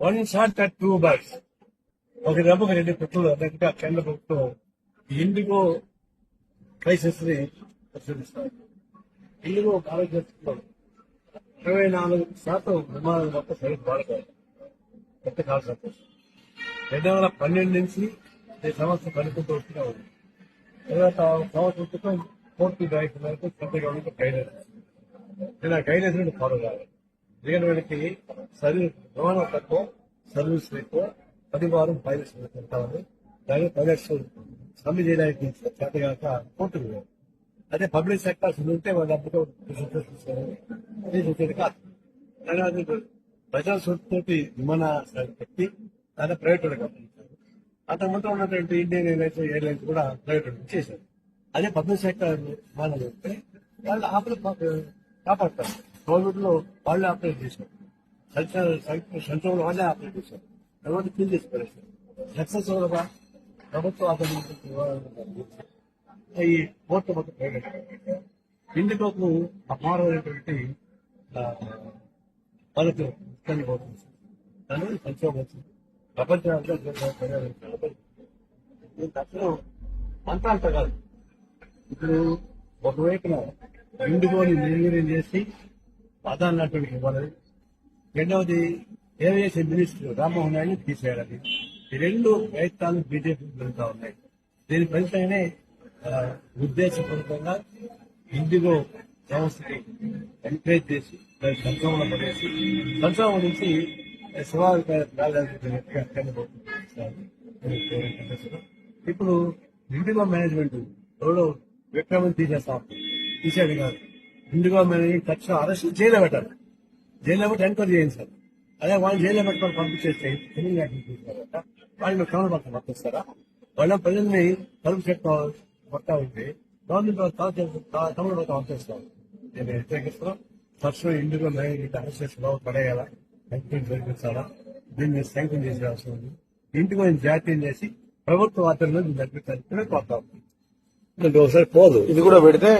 One shot at two birds ఒక దెబ్బకు రెండు కుట్లు అన్నట్టుగా కేంద్ర ప్రభుత్వం ఇండిగో క్రైసిస్ని పరిశీలిస్తారు ఇండిగో భారతదేశంలో ఇరవై నాలుగు శాతం విమానాలు మొత్తం సరిగ్గా వాడతారు కొత్త కాల్ సంతోషం రెండు వేల పన్నెండు నుంచి ఈ సంవత్సరం పనికుంటూ వస్తూనే ఉంది తర్వాత సంవత్సరం క్రితం కోర్టు డైరెక్టర్ వరకు సెంట్రల్ గవర్నమెంట్ గైడెన్స్ నేను ఆ గైడెన్స్ నుండి ఫాలో కావాలి ఎందుకంటే వీళ్ళకి సర్వీస్ రవాణా తక్కువ సర్వీస్ ఎక్కువ పది వారం పైలట్స్ ఉంటామని దాని పైలట్స్ సమ్మె చేయడానికి చేత కాక కోర్టుకు అదే పబ్లిక్ సెక్టర్స్ ఉంటే వాళ్ళు అప్పుడు వచ్చేది కాదు. దాని ప్రజా ప్రజల సొంతతోటి విమానాశ్రయాలు పెట్టి దాన్ని ప్రైవేట్ వాళ్ళకి అప్పగించారు ముందు ఉన్నటువంటి ఇండియన్ ఎయిర్లైన్స్ ఎయిర్లైన్స్ కూడా ప్రైవేట్ చేశారు అదే పబ్లిక్ సెక్టర్ విమానాలు ఉంటే వాళ్ళు ఆపలు కాపాడతారు. కోవిడ్లో వాళ్ళే ఆపరేట్ చేశారు. సెంట్రల్ వాళ్ళే ఆపరేట్ చేశారు. తర్వాత క్లీన్ చేసి పడేశారు సక్సెస్ అవ్వగా ప్రభుత్వం అతను ఈ కోర్టు మొత్తం ప్రైవేట్ ఇండికోకు అపారమైనటువంటి ఆ, వాళ్ళకు ఇబ్బంది పోతుంది దాని సంక్షోభం వచ్చింది. ప్రపంచంలో అసలు అంతా అంత కాదు ఇప్పుడు ఒకవైపున ఇండిగోని నిర్వీర్యం చేసి అదాన్నటువంటి ఇవ్వాలి రెండవది ఏవైతే మినిస్టర్ రామ్మోహన్ నాయుడు తీసేయాలని. ఈ రెండు ప్రయత్నాలు బీజేపీ జరుగుతూ ఉన్నాయి. దీని ఫలితంగానే ఆ, ఉద్దేశపూర్వకంగా ఇండిగో సంస్థకి ఎంకరేజ్ చేసి దాన్ని సంక్షోభంలో పడేసి సంక్షోభం నుంచి ఇప్పుడు ఇండిగో మేనేజ్మెంట్ ఎవడో విక్రమం తీసేస్తాం. తీసేది కాదు. ఇండిగో మేనేజ్మెంట్ ఖచ్చితంగా అరెస్ట్ జైల్లో పెట్టాలి. జైల్లో పెట్టి ఎంక్వైరీ చేయించాలి అదే వాళ్ళు జైల్లో పెట్టుకొని పంపించేస్తే తీసుకున్నారట వాళ్ళు క్రమణ పక్కన పంపిస్తారా వాళ్ళ ప్రజల్ని కలుపు చెట్టు పట్టా ఉంటే గవర్నమెంట్ తమిళ పక్కన పంపిస్తాం నేను వ్యతిరేకిస్తున్నాం. ఫస్ట్ ఇండిగో మేనేజ్మెంట్ అరెస్ట్ చేసి లోపల పడేయాలా? ఎంక్వైరీ జరిపించాలా? దీన్ని శాంక్షన్ చేసే అవసరం ఉంది. ఇంటికి కొంచెం జాతీయం చేసి ప్రభుత్వ ఆధ్వర్యంలో దీన్ని జరిపించాలి కోరుతాం పోదు. ఇది కూడా పెడితే